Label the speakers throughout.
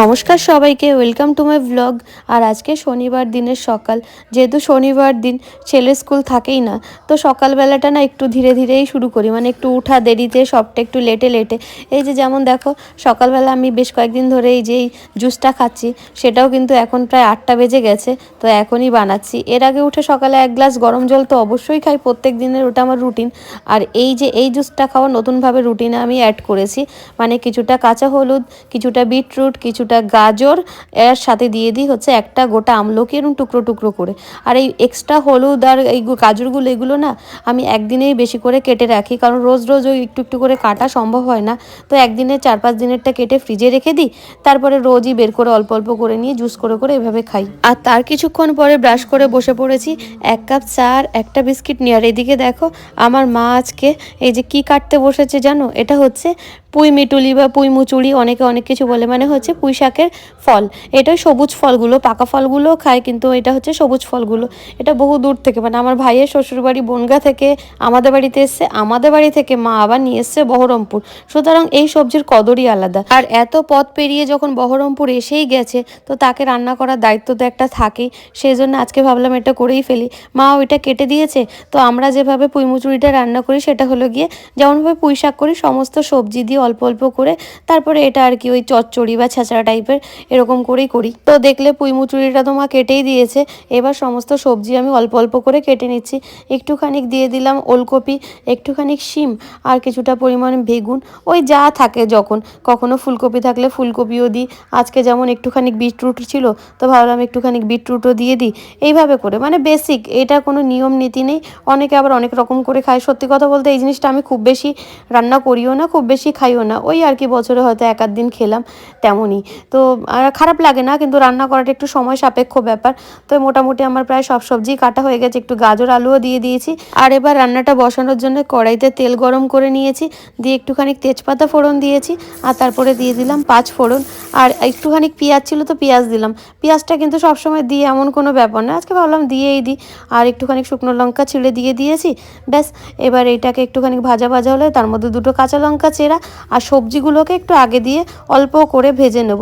Speaker 1: নমস্কার সবাইকে welcome to my blog আর আজকে শনিবার দিনের সকাল, যেহেতু শনিবার দিন ছেলে স্কুল থাকেই না, তো সকালবেলাটা না একটু ধীরে ধীরেই শুরু করি মানে একটু উঠা দেরিতে, সবটা একটু লেটে লেটে। এই যে যেমন দেখো, সকালবেলা আমি বেশ কয়েকদিন ধরে এই যে এই জুসটা খাচ্ছি, সেটাও কিন্তু এখন প্রায় আটটা বেজে গেছে, তো এখনই বানাচ্ছি। এর আগে উঠে সকালে এক গ্লাস গরম জল তো অবশ্যই খাই, প্রত্যেক দিনের ওটা আমার রুটিন আর এই যে, এই জুসটা খাওয়া নতুনভাবে রুটিনে আমি অ্যাড করেছি মানে কিছুটা কাঁচা হলুদ, কিছুটা বিটরুট কিছুটা গাজর এর সাথে দিয়ে দিই হচ্ছে একটা গোটা আমলকি এরকম টুকরো টুকরো করে। আর এই এক্সট্রা হলুদ আর এই গাজরগুলো, এগুলো না আমি একদিনেই বেশি করে কেটে রাখি, কারণ রোজ রোজ ওই একটু একটু করে কাটা সম্ভব হয় না। তো একদিনে চার পাঁচ দিনেরটা কেটে ফ্রিজে রেখে দিই, তারপরে রোজই বের করে অল্প অল্প করে নিয়ে জুস করে করে এভাবে খাই। আর তার কিছুক্ষণ পরে ব্রাশ করে বসে পড়েছি, এক কাপ চা আর একটা বিস্কিট নিয়ে। আর এদিকে দেখো আমার মা আজকে এই যে কি কাটতে বসেছে জানো? এটা হচ্ছে পুঁই মিটুলি বা পুঁই মুচুড়ি, অনেকে অনেক কিছু বলে মানে হচ্ছে পুঁই শাকের ফল। এটা সবুজ ফলগুলো, পাকা ফলগুলো খায়, কিন্তু এটা হচ্ছে সবুজ ফলগুলো। এটা বহু দূর থেকে মানে আমার ভাইয়ের শ্বশুরবাড়ি বনগা থেকে আমাদের বাড়িতে এসছে, আমাদের বাড়ি থেকে মা আবার নিয়ে এসছে বহরমপুর। সুতরাং এই সবজির কদরই আলাদা। আর এত পথ পেরিয়ে যখন বহরমপুর এসেই গেছে, তো তাকে রান্না করার দায়িত্ব তো একটা থাকেই। সেই জন্য আজকে ভাবলাম এটা করেই ফেলি। মা ওইটা কেটে দিয়েছে, তো আমরা যেভাবে পুঁই মুচুরিটা রান্না করি, সেটা হলো গিয়ে যেমনভাবে পুঁই শাক করি, সমস্ত সবজি দিয়ে অল্প অল্প করে, তারপরে এটা আর কি ওই চচ্চড়ি বা ছেঁচড়া টাইপের এরকম করেই করি। তো দেখলে পুঁই মুচুরিটা কেটেই দিয়েছে। এবার সমস্ত সবজি আমি অল্প অল্প করে কেটে নিচ্ছি। একটুখানি দিয়ে দিলাম ওলকপি একটুখানি শিম আর কিছুটা পরিমাণ বেগুন। ওই যা থাকে যখন। কখনো ফুলকপি থাকলে ফুলকপিও দিই। আজকে যেমন একটুখানি বিটরুট ছিল, তো ভাবলাম একটুখানি বিটরুটও দিয়ে দিই। এইভাবে করে। মানে বেসিক এটা কোনো নিয়ম নীতি নেই। অনেকে আবার অনেক রকম করে খায়। সত্যি কথা বলতে এই জিনিসটা আমি খুব বেশি রান্না করিও না, খুব বেশি খাইও না। ওই আর কি বছরে হয়তো এক দিন খেলাম, তেমনই। তো খারাপ লাগে না, কিন্তু রান্না করাটা একটু সময় সাপেক্ষ ব্যাপার। তো মোটামুটি আমার প্রায় সব সবজি কাটা হয়ে গেছে, একটু গাজর আলুও দিয়ে দিয়েছি। আর এবার রান্নাটা বসানোর জন্য কড়াইতে তেল গরম করে নিয়েছি, দিয়ে একটুখানি তেজপাতা ফোড়ন দিয়েছি, আর তারপরে দিয়ে দিলাম পাঁচ ফোড়ন। আর একটুখানি পেঁয়াজ ছিল তো পেঁয়াজ দিলাম। পেঁয়াজটা কিন্তু সবসময় দিয়ে এমন কোনো ব্যাপার না, আজকে ভাবলাম দিয়েই দিই। আর একটুখানি শুকনো লঙ্কা ছিঁড়ে দিয়ে দিয়েছি, ব্যাস। এবার এটাকে একটুখানি ভাজা ভাজা হলে তার মধ্যে দুটো কাঁচা লঙ্কা চেরা, আর সবজিগুলোকে একটু আগে দিয়ে অল্প করে ভেজে নেব।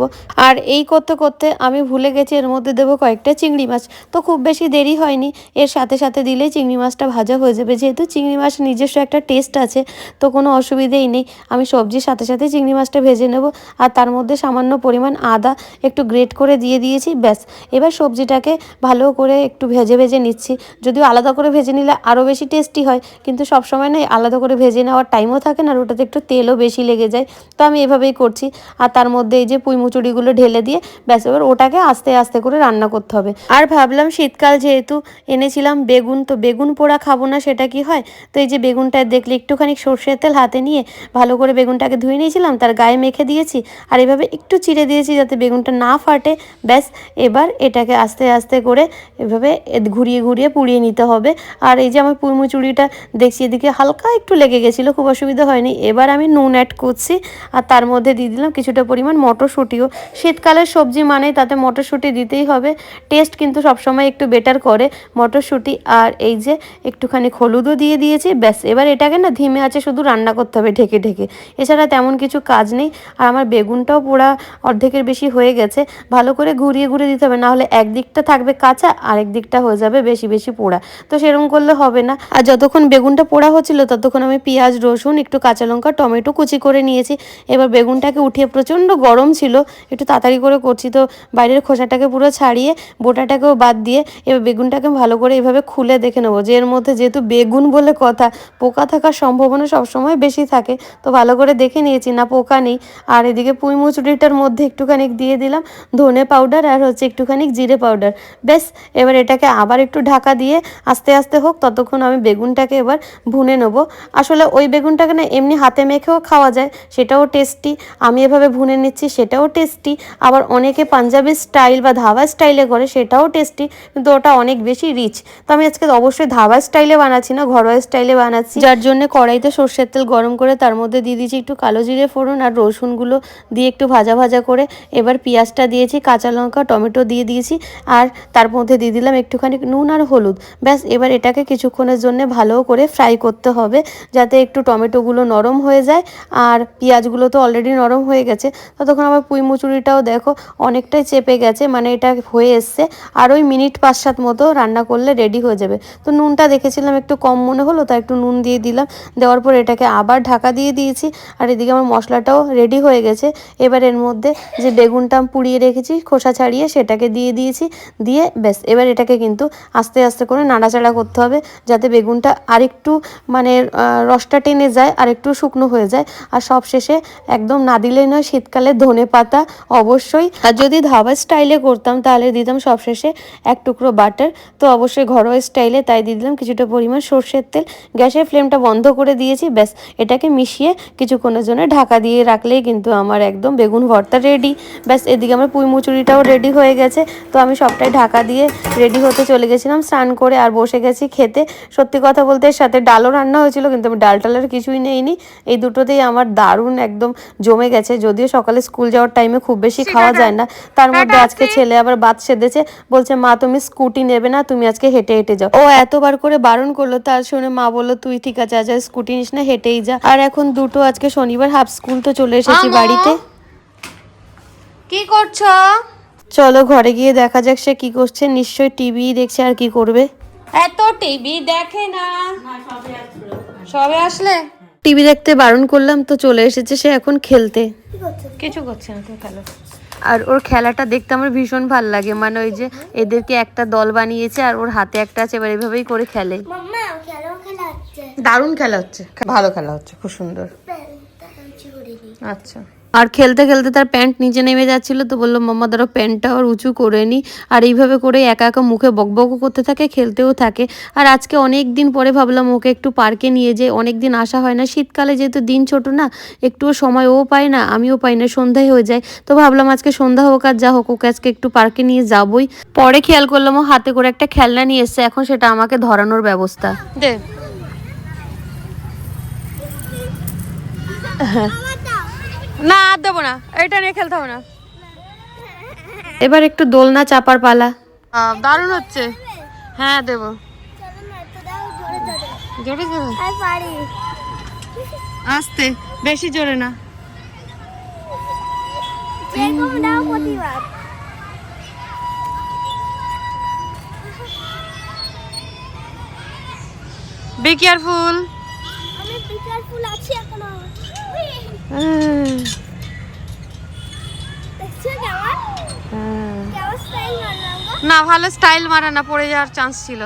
Speaker 1: আর এই করতে করতে আমি ভুলে গেছি, এর মধ্যে দেবো কয়েকটা চিংড়ি মাছ। তো খুব বেশি দেরি হয়নি। এর সাথে সাথে দিলেই চিংড়ি মাছটা ভাজা হয়ে যাবে। যেহেতু চিংড়ি মাছ নিজস্ব একটা টেস্ট আছে, তো কোনো অসুবিধেই নেই। আমি সবজির সাথে সাথে চিংড়ি মাছটা ভেজে নেব। আর তার মধ্যে সামান্য পরিমাণ আদা একটু গ্রেট করে দিয়ে দিয়েছি, ব্যাস। এবার সবজিটাকে ভালো করে একটু ভেজে ভেজে নিচ্ছি। যদিও আলাদা করে ভেজে নিলে আরও বেশি টেস্টি হয়, কিন্তু সবসময় না আলাদা করে ভেজে নেওয়ার টাইমও থাকে না, আর ওটাতে একটু তেলও বেশি লেগে যায়। তো আমি এভাবেই করছি। আর তার মধ্যে এই যে পুঁই মুচুরিগুলো ঢেলে দিয়ে ব্যাস, এবার ওটাকে আস্তে আস্তে করে রান্না করতে হবে। আর ভাবলাম শীতকাল যেহেতু এনেছিলাম বেগুন, তো বেগুন পোড়া খাব না, সেটা কি হয়? তো এই যে বেগুনটা দেখলে একটুখানি সর্ষের তেল হাতে নিয়ে ভালো করে বেগুনটাকে ধুয়ে নিয়েছিলাম, তার গায়ে মেখে দিয়েছি আর এভাবে একটু চিড়ে দিয়েছি যাতে বেগুনটা না ফাটে। ব্যাস, এবার এটাকে আস্তে আস্তে করে এভাবে ঘুরিয়ে ঘুরিয়ে পুড়িয়ে নিতে হবে। আর এই যে আমার পুরমুচুরিটা দেখছি এদিকে হালকা একটু লেগে গেছিল, খুব অসুবিধা হয়নি। এবার আমি নুন অ্যাড করছি আর তার মধ্যে দিয়ে দিলাম কিছুটা পরিমাণ মটরশুঁটিও শীতকালের সবজি মানে তাতে মটরশুঁটি দিতেই হবে। টেস্ট কিন্তু সবসময় একটু বেটার করে মটরশুঁটি। আর এই যে একটুখানি হলুদও দিয়ে দিয়েছি, ব্যাস। এবার এটাকে না ধিমে আছে শুধু রান্না করতে হবে ঢেকে ঢেকে। এছাড়া তেমন কিছু কাজ নেই। আর আমার বেগুনটাও পোড়া অর্ধেকের বেশি হয়ে গেছে। ভালো করে ঘুরিয়ে ঘুরিয়ে দিতে হবে। নাহলে একদিকটা থাকবে কাঁচা আরেক দিকটা হয়ে যাবে বেশি বেশি পোড়া। তো সেরকম করলে হবে না। আর যতক্ষণ বেগুনটা পোড়া হচ্ছিল, ততক্ষণ আমি পেঁয়াজ, রসুন, একটু কাঁচা লঙ্কা, টমেটো কুচি করে নিয়েছি। এবার বেগুনটাকে উঠিয়ে প্রচণ্ড গরম ছিল। একটু তাড়াতাড়ি করে করছি। তো বাইরের খোসাটাকে পুরো ছাড়িয়ে, বোটাটাকেও বাদ দিয়ে এবার বেগুনটাকে ভালো করে এভাবে খুলে দেখে নেব। যে এর মধ্যে যেহেতু বেগুন বলে কথা, পোকা থাকার সম্ভাবনা সবসময় বেশি থাকে। তো ভালো করে দেখে নিয়েছি, না পোকা নেই। আর এদিকে পুঁই মুচুরিটার মধ্যে একটুখানি দিয়ে দিলাম ধনে পাউডার আর হচ্ছে একটুখানি জিরে পাউডার বেশ এবার এটাকে আবার একটু ঢাকা দিয়ে আস্তে আস্তে হোক, ততক্ষণ আমি বেগুনটাকে এবার ভুনে নেব। আসলে ওই বেগুনটাকে না এমনি হাতে মেখেও খাওয়া যায়, সেটাও টেস্টি আমি এভাবে ভুনে নিচ্ছি, সেটাও টেস্টি আবার অনেকে পাঞ্জাবি স্টাইল বা ধাবা স্টাইলে করে সেটাও টেস্টি কিন্তু ওটা অনেক বেশি রিচ তো আমি আজকে অবশ্যই ধাবা স্টাইলে বানাচ্ছি না, ঘরোয়া স্টাইলে বানাচ্ছি। যার জন্য কড়াইতে সর্ষের তেল গরম করে তার মধ্যে দিয়ে দিয়েছি একটু কালো জিরে ফোড়ন আর রসুনগুলো দিয়ে একটু ভাজা ভাজা করে এবার পেঁয়াজটা দিয়েছি, কাঁচা লঙ্কা, টমেটো দিয়ে দিয়েছি আর তার মধ্যে দিয়ে দিলাম একটুখানি নুন আর হলুদ। ব্যাস, এবার এটাকে কিছুক্ষণের জন্য ভালো করে ফ্রাই করতে হবে যাতে একটু টমেটোগুলো নরম হয়ে যায় আর পেঁয়াজগুলো তো অলরেডি নরম হয়ে গেছে। ততক্ষণ আবার পুঁই পুঁই মুচুরিটাও দেখো, অনেকটাই চেপে গেছে মানে এটা হয়ে এসছে। আর ওই মিনিট পাঁচ সাত মতো রান্না করলে রেডি হয়ে যাবে। তো নুনটা দেখেছিলাম একটু কম মনে হলো, তাই একটু নুন দিয়ে দিলাম। দেওয়ার পর এটাকে আবার ঢাকা দিয়ে দিয়েছি, আর এদিকে আমার মশলাটাও রেডি হয়ে গেছে। এবার এর মধ্যে যে বেগুনটা পুড়িয়ে রেখেছি, খোসা ছাড়িয়ে সেটাকে দিয়ে দিয়েছি, দিয়ে ব্যাস, এবার এটাকে কিন্তু আস্তে আস্তে করে নাড়াচাড়া করতে হবে, যাতে বেগুনটা আরেকটু মানে রসটা টেনে যায় আর একটু শুকনো হয়ে যায়। আর সব শেষে একদম না দিলেই নয়, শীতকালে ধনে পাতা অবশ্যই। আর যদি ধাবা স্টাইলে করতাম, তাহলে দিতাম সবশেষে এক টুকরো বাটার। তো অবশ্যই ঘরোয়া স্টাইলে তাই দিয়ে দিলাম কিছুটা পরিমাণ সর্ষের তেল। গ্যাসের ফ্লেমটা বন্ধ করে দিয়েছি, ব্যাস, এটাকে মিশিয়ে কিছুক্ষণের জন্য ঢাকা দিয়ে রাখলেই কিন্তু আমার একদম বেগুন ভর্তা রেডি ব্যাস, এদিকে আমার পুঁই মুচুরিটাও রেডি হয়ে গেছে। তো আমি সবটাই ঢাকা দিয়ে রেডি হতে চলে গেছিলাম, স্নান করে আর বসে গেছি খেতে। সত্যি কথা বলতে, এর সাথে ডালও রান্না হয়েছিল, কিন্তু আমি ডাল টালের কিছুই নেইনি। এই দুটোতেই আমার দারুণ একদম জমে গেছে। যদিও সকালে স্কুল যাওয়ার টাইমে খুব বেশি খাওয়া যায় না। তার মধ্যে আজকে ছেলে আবার বাদ সেধেছে বলছে মা তুমি স্কুটি নেবে না তুমি আজকে হেঁটে হেঁটে যাও। ও এতবার করে বারণ করল তার শুনে মা বলল তুই ঠিক আছে আজ স্কুটি নিস না হেঁটেই যা। আর এখন দুটো আজকে শনিবার হাফ স্কুল তো চলে এসেছি বাড়িতে।
Speaker 2: কি করছ?
Speaker 1: চলো ঘরে গিয়ে দেখা যাক সে কি করছে। নিশ্চয়ই টিভি দেখছে আর কি করবে।
Speaker 2: এত টিভি দেখে না। সবে আসলে?
Speaker 1: টিভি দেখতে বারণ করলাম তো চলে এসেছে সে এখন খেলতে।
Speaker 2: কিছু করছে না তো খেলো।
Speaker 1: আর ওর খেলাটা দেখতে আমার ভীষণ ভালো লাগে মানে ওই যে এদেরকে একটা দল বানিয়েছে আর ওর হাতে একটা আছে এবার এভাবেই করে খেলে।
Speaker 2: দারুণ খেলা হচ্ছে। ভালো খেলা হচ্ছে খুব সুন্দর। আচ্ছা।
Speaker 1: আর খেলতে খেলতে তার প্যান্ট নিচে নেমে যাচ্ছিল তো বলল মাম্মা ধরো প্যান্টটা আর উঁচু করে নি। আর এইভাবে করে একা একা মুখে বকবকও করতে থাকে খেলতেও থাকে। আর আজকে অনেক দিন পরে ভাবলাম ওকে একটু পার্কে নিয়ে যে অনেক দিন আসা হয় না। শীতকালে যেহেতু দিন ছোট না একটুও সময় ও পায় না আমিও পাই না সন্ধ্যায় হয়ে যায়। তো ভাবলাম আজকে সন্ধ্যা হোক আর যা হোক ওকে আজকে একটু পার্কে নিয়ে যাবই। পরে খেয়াল করলাম ও হাতে করে একটা খেলনা নিয়ে এসছে এখন সেটা আমাকে ধরানোর ব্যবস্থা।
Speaker 2: দে। না আর দেবো না। এটা নিয়ে খেলতে হবে না।
Speaker 1: এবার একটু দোলনা চাপার পালা।
Speaker 2: দারুণ হচ্ছে। হ্যাঁ দেবো। জোরে জোরে। আস্তে বেশি জোরে না। বি কেয়ারফুল
Speaker 3: আমি পিকার ফুল আছি এখনও দেখছ কেমন কেমন স্টাইল মারলাম গো
Speaker 2: না ভালো স্টাইল মারা না পড়ে যাওয়ার চান্স ছিল।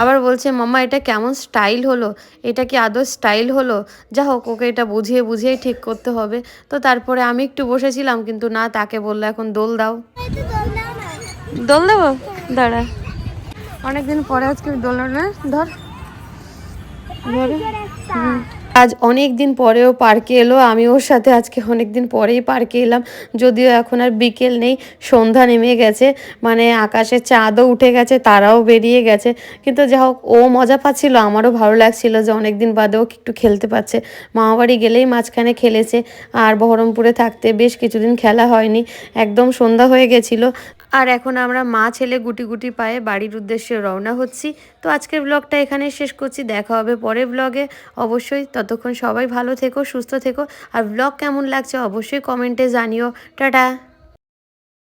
Speaker 1: আবার বলছে মাম্মা এটা কেমন স্টাইল হলো? এটা কি আদৌ স্টাইল হলো? যা হোক ওকে এটা বুঝিয়ে বুঝিয়েই ঠিক করতে হবে। তো তারপরে আমি একটু বসেছিলাম কিন্তু না তাকে বলল এখন দোল দাও।
Speaker 3: দোল দাও না।
Speaker 2: দোল দেবো? দাঁড়া। অনেকদিন পরে আজকে দোল না ধর। ধরে।
Speaker 3: একটা
Speaker 1: আজ অনেক দিন পরেও পার্কে এলো। আমি ওর সাথে আজকে অনেক দিন পরেই পার্কে এলাম। যদিও এখন আর বিকেল নেই, সন্ধ্যা নেমে গেছে। মানে আকাশে চাঁদও উঠে গেছে, তারাও বেরিয়ে গেছে। কিন্তু যা হোক, ও মজা পাচ্ছিল, আমারও ভালো লাগছিল যে অনেক দিন বাদেও একটু খেলতে পারছে মামাবাড়ি গেলেই মাঝখানে খেলেছে। আর বহরমপুরে থাকতে বেশ কিছুদিন খেলা হয়নি। একদম সন্ধ্যা হয়ে গেছিল। আর এখন আমরা মা, ছেলে গুটি গুটি পায়ে বাড়ির উদ্দেশ্যে রওনা হচ্ছি। তো আজকের ব্লগটা এখানে শেষ করছি। দেখা হবে পরে ব্লগে অবশ্যই ততক্ষণ সবাই ভালো থেকো, সুস্থ থেকো। আর ব্লগ কেমন লাগছে অবশ্যই কমেন্টে জানিও। টাটা!